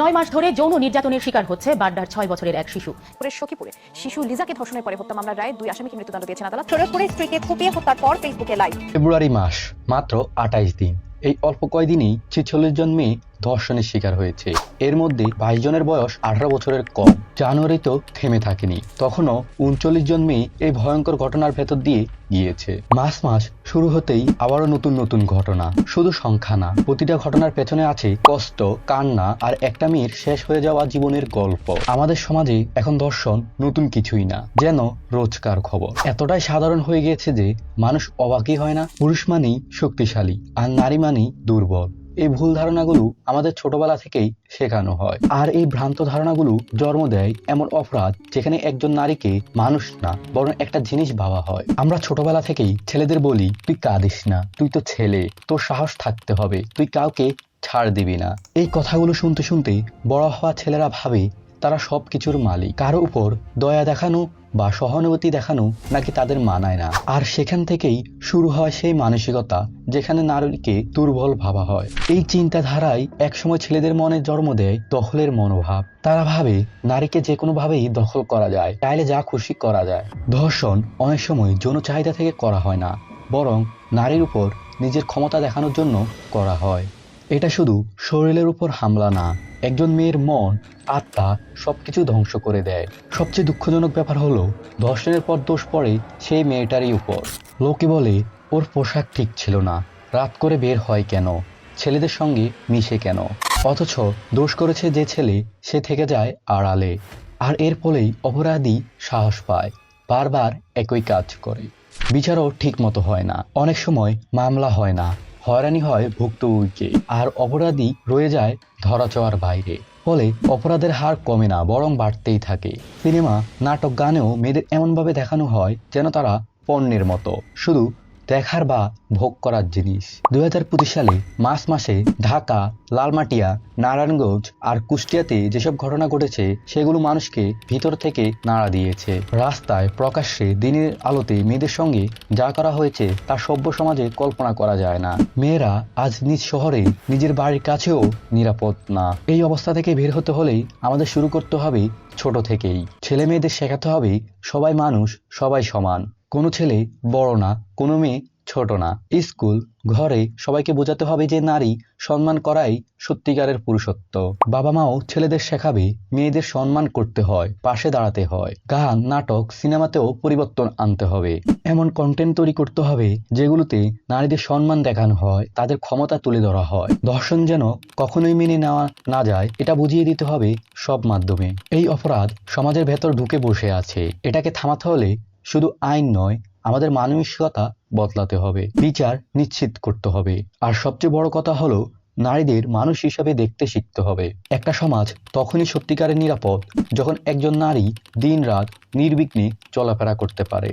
নয় মাস ধরে যৌন নির্যাতনের শিকার হচ্ছে বাড্ডার ছয় বছরের এক শিশু। শকিপুরে সখীপুরে শিশু লিজাকে ধর্ষণের পরে হত্যা মামলার রায় দুই আসামিকে মৃত্যুদণ্ড দিয়েছেন আদালত। শরীরপুরে স্ত্রীকে কুপিয়ে হত্যার পর ফেসবুকে লাইভ। ফেব্রুয়ারি মাস মাত্র আঠাইশ দিন। এই অল্প কয়দিনেই ছেচল্লিশ জন মেয়ে ধর্ষণের শিকার হয়েছে। এর মধ্যে বাইশ জনের বয়স আঠারো বছরের কম। জানুয়ারিতেও থেমে থাকেনি। তখনও উনচল্লিশ জন মেয়ে এই ভয়ঙ্কর ঘটনার ভেতর দিয়ে গিয়েছে। মাস মাস শুরু হতেই আবারও নতুন নতুন ঘটনা। শুধু সংখ্যা না, প্রতিটা ঘটনার পেছনে আছে কষ্ট, কান্না আর একটা মেয়ের শেষ হয়ে যাওয়া জীবনের গল্প। আমাদের সমাজে এখন দর্শন নতুন কিছুই না, যেন রোজকার খবর। এতটাই সাধারণ হয়ে গিয়েছে যে মানুষ অবাকই হয় না। পুরুষ মানেই শক্তিশালী আর নারী মানেই দুর্বল। এই ভুল ধারণাগুলো আমাদের ছোটবেলা থেকেই শেখানো হয়। আর এই ভ্রান্ত ধারণাগুলো জন্ম দেয় এমন অপরাধ যেখানে একজন নারীকে মানুষ না, বরং একটা জিনিস ভাবা হয়। আমরা ছোটবেলা থেকেই ছেলেদের বলি, তুই কাঁদিস না, তুই তো ছেলে, তোর সাহস থাকতে হবে, তুই কাউকে ছাড় দিবি না। এই কথাগুলো শুনতে শুনতে বড় হওয়া ছেলেরা ভাবে তারা সব কিছুর মালিক। কারও উপর দয়া দেখানো বা সহানুভূতি দেখানো নাকি তাদের মানায় না। আর সেখান থেকেই শুরু হয় সেই মানসিকতা যেখানে নারীকে দুর্বল ভাবা হয়। এই চিন্তাধারাই একসময় ছেলেদের মনে জন্ম দেয় দখলের মনোভাব। তারা ভাবে নারীকে যে কোনোভাবেই দখল করা যায়, চাইলে যা খুশি করা যায়। ধর্ষণ অনেক সময় যৌন চাহিদা থেকে করা হয় না, বরং নারীর উপর নিজের ক্ষমতা দেখানোর জন্য করা হয়। এটা শুধু শরীরের উপর হামলা না, একজন মেয়ের মন, আত্মা সবকিছু ধ্বংস করে দেয়। সবচেয়ে দুঃখজনক ব্যাপার হলো ধর্ষণের পর দোষ পড়ে সেই মেয়েটারই উপর। লোকে বলে, ওর পোশাক ঠিক ছিল না, রাত করে বের হয় কেন? ছেলেদের সঙ্গে মিশে কেন? অথচ দোষ করেছে যে ছেলে, সে থেকে যায় আড়ালে। আর এর ফলেই অপরাধী সাহস পায়, বারবার একই কাজ করে। বিচারও ঠিক মতো হয় না। অনেক সময় মামলা হয় না হয়রানি হয় ভুক্তভোগীকে। আর অপরাধী রয়ে যায় ধরাচোয়ার বাইরে। ফলে অপরাধের হার কমে না, বরং বাড়তেই থাকে। সিনেমা, নাটক, গানেও মেয়েদের এমনভাবে দেখানো হয় যেন তারা পণ্যের মতো। শুধু দেখার বা ভোগ করার জিনিস। দুই সালে মার্চ মাসে ঢাকা, লালমাটিয়া, নারায়ণগঞ্জ আর কুষ্টিয়াতে যেসব ঘটনা ঘটেছে, সেগুলো মানুষকে ভিতর থেকে নাড়া দিয়েছে। রাস্তায় প্রকাশ্যে দিনের আলোতে মেয়েদের সঙ্গে যা করা হয়েছে, তা সভ্য সমাজে কল্পনা করা যায় না। মেয়েরা আজ নিজ শহরে নিজের বাড়ির কাছেও নিরাপদ না। এই অবস্থা থেকে বের হতে হলেই আমাদের শুরু করতে হবে ছোট থেকেই। ছেলে মেয়েদের শেখাতে হবে, সবাই মানুষ, সবাই সমান। কোনো ছেলে বড় না, কোনো মেয়ে ছোট না। স্কুল, ঘরে সবাইকে বোঝাতে হবে যে নারী সম্মান করাই সত্যিকারের পুরুষত্ব। বাবা মাও ছেলেদের শেখাবে, মেয়েদের সম্মান করতে হয়, পাশে দাঁড়াতে হয়। গান, নাটক, সিনেমাতেও পরিবর্তন আনতে হবে। এমন কন্টেন্ট তৈরি করতে হবে যেগুলোতে নারীদের সম্মান দেখানো হয়, তাদের ক্ষমতা তুলে ধরা হয়। ধর্ষণ যেন কখনোই মেনে নেওয়া না যায়, এটা বুঝিয়ে দিতে হবে সব মাধ্যমে। এই অপরাধ সমাজের ভেতর ঢুকে বসে আছে। এটাকে থামাতে হলে শুধু আইন নয়, আমাদের মানসিকতা বদলাতে হবে, বিচার নিশ্চিত করতে হবে। আর সবচেয়ে বড় কথা হলো, নারীদের মানুষ হিসাবে দেখতে শিখতে হবে। একটা সমাজ তখনই সত্যিকারের নিরাপদ যখন একজন নারী দিন রাত নির্বিঘ্নে চলাফেরা করতে পারে।